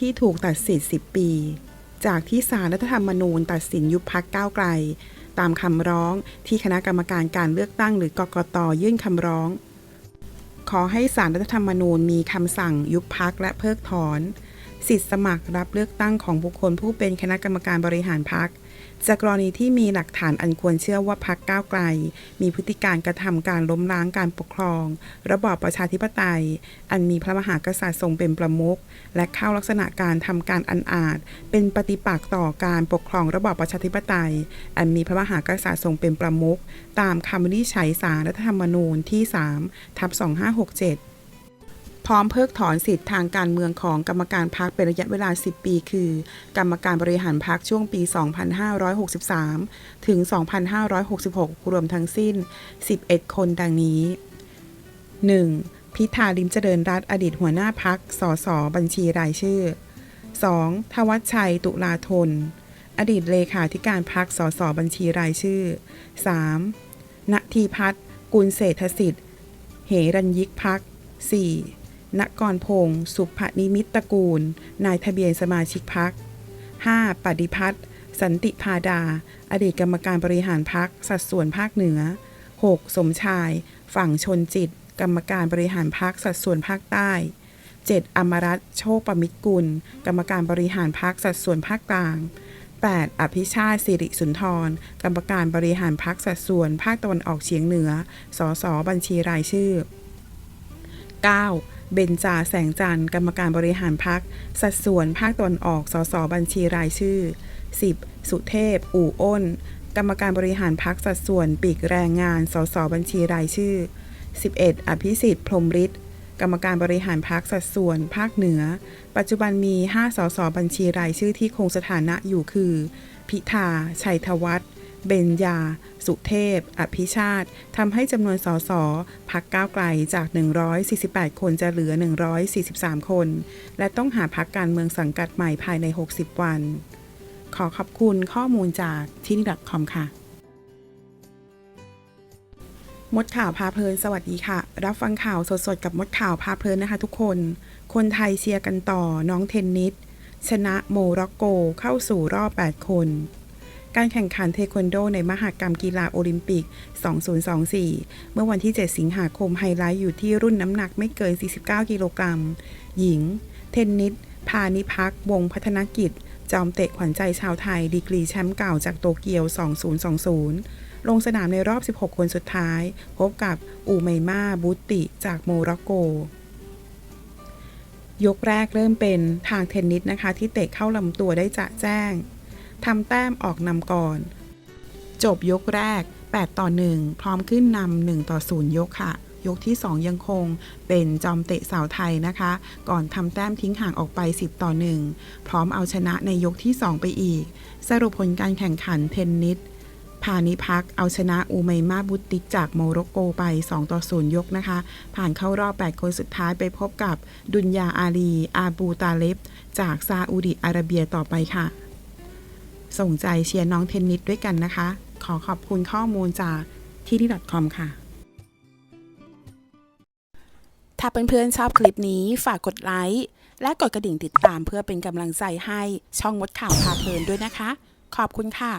ที่ถูกตัดสิทธิ์ 10 ปี จากที่สารรัฐธรรมนูญตัดสินยุบพักก้าวไกล ตามคำร้องที่คณะกรรมการการเลือกตั้งหรือกกตยื่นคำร้อง ขอให้สารรัฐธรรมนูญมีคำสั่งยุบพักและเพิกถอน สิทธิสมัครรับเลือกตั้งของบุคคลผู้เป็นคณะกรรมการบริหารพักจากกรณีที่มีหลักฐานอันควรเชื่อว่าพักก้าวไกล มีพฤติการกระทำการล้มล้างการปกครอง ระบอบประชาธิปไตย อันมีพระมหากษัตริย์ทรงเป็นประมุขและเข้าลักษณะการทำการอันอาจ เป็นปฏิปักษ์ต่อการปกครองระบอบประชาธิปไตย อันมีพระมหากษัตริย์ทรงเป็นประมุขตามคำวินิจฉัยศาลรัฐธรรมนูญที่3ทับ2567 พร้อมเพิกถอนสิทธิ์ทางการเมืองของกรรมการพักเป็นระยะเวลา 10 ปี คือ กรรมการบริหารพักช่วงปี 2563 ถึง 2566 รวมทั้งสิ้น 11 คนดังนี้ 1. พิธาลิมเจริญรัตอดีตหัวหน้าพักสสบัญชีรายชื่อ 2. ทวัชชัยตุลาธน อดีตเลขาธิการพักสสบัญชีรายชื่อ 3. ณทีพัฒน์กุลเศรษฐสิทธิ์ เหรัญยิกพัก 4. นกรพงศ์สุภนิมิตตระกูล นายทะเบียนสมาชิกพัก 5. ปฏิพัฒน์สันติพาดา อดีตกรรมการบริหารพัก สัดส่วนภาคเหนือ 6. สมชาย ฝั่งชนจิต กรรมการบริหารพักสัดส่วนภาคใต้ 7. อมรัตโชคประมิตรกุล กรรมการบริหารพักสัดส่วนภาคกลาง 8. อภิชาติสิริสุนทร กรรมการบริหารพักสัดส่วนภาคตะวันออกเฉียงเหนือ สสบัญชีรายชื่อ 9. เบญจาแสงจันทร์กรรมการบริหารพัก สัดส่วนภาคตะวันออก สสบัญชีรายชื่อ 10. สุเทพ อู่อ้น กรรมการบริหารพักสัดส่วนปีกแรงงาน สสบัญชีรายชื่อ 11. อภิสิทธิ์พรมฤทธิ์กรรมการบริหารพักสัดส่วนภาคเหนือ ปัจจุบันมี 5 สสบัญชีรายชื่อที่คงสถานะอยู่คือ พิธา ชัยธวัฒน์ เบญญา สุเทพ อภิชาติทำให้จำนวนสสพักก้าวไกลจาก 148 คนจะเหลือ 143 คน และต้องหาพักการเมืองสังกัดใหม่ภายใน 60 วัน ขอขอบคุณข้อมูลจากที่นี่ .com ค่ะมดข่าวพาเพลินสวัสดีค่ะ รับฟังข่าวสดๆ กับมดข่าวพาเพลินนะคะทุกคน คนไทยเชียร์กันต่อน้องเทนนิสชนะโมร็อกโกเข้าสู่รอบ 8 คน การแข่งขันเทควันโดในมหกรรมกีฬาโอลิมปิก 2024 เมื่อวันที่ 7 สิงหาคมไฮไลท์อยู่ที่รุ่นน้ำหนักไม่เกิน 49 กิโลกรัม หญิง เทนนิส พานิพัก วงพัฒนกิจ จอมเตะขวัญใจชาวไทย ดีกรีแชมป์เก่าจากโตเกียว 2020 ลงสนามในรอบ 16 คนสุดท้าย พบกับอูไมมาบุติ จากโมร็อกโกยกแรกเริ่มเป็นทางเทนนิสนะคะ ที่เตะเข้าลำตัวได้จะแจ้ง ทำแต้มออกนำก่อน จบยกแรก 8 ต่อ 1 พร้อมขึ้นนำ1ต่อ 0 ยกค่ะ ยกที่ 2 ยังคงเป็นจอมเตะสาวไทยนะคะ ก่อนทำแต้มทิ้งห่างออกไป 10 ต่อ 1 พร้อมเอาชนะในยกที่ 2 ไปอีก สรุปผลการแข่งขันเทนนิสพานิพักเอาชนะอูไมมาบุติกจากโมร็อกโกไป 2 ต่อ 0 ยกนะคะ ผ่านเข้ารอบ 8 คนสุดท้ายไปพบกับดุนยาอาลี อาบูตาเลบจากซาอุดิอาระเบียต่อไปค่ะ ส่งใจเชียร์น้องเทนนิสด้วยกันนะคะ ขอขอบคุณข้อมูลจากที่นี่ .com ค่ะ ถ้าเพื่อนๆชอบคลิปนี้ฝากกดไลค์และกดกระดิ่งติดตามเพื่อเป็นกำลังใจให้ช่องมดข่าวพาเพลินด้วยนะคะ ขอบคุณค่ะ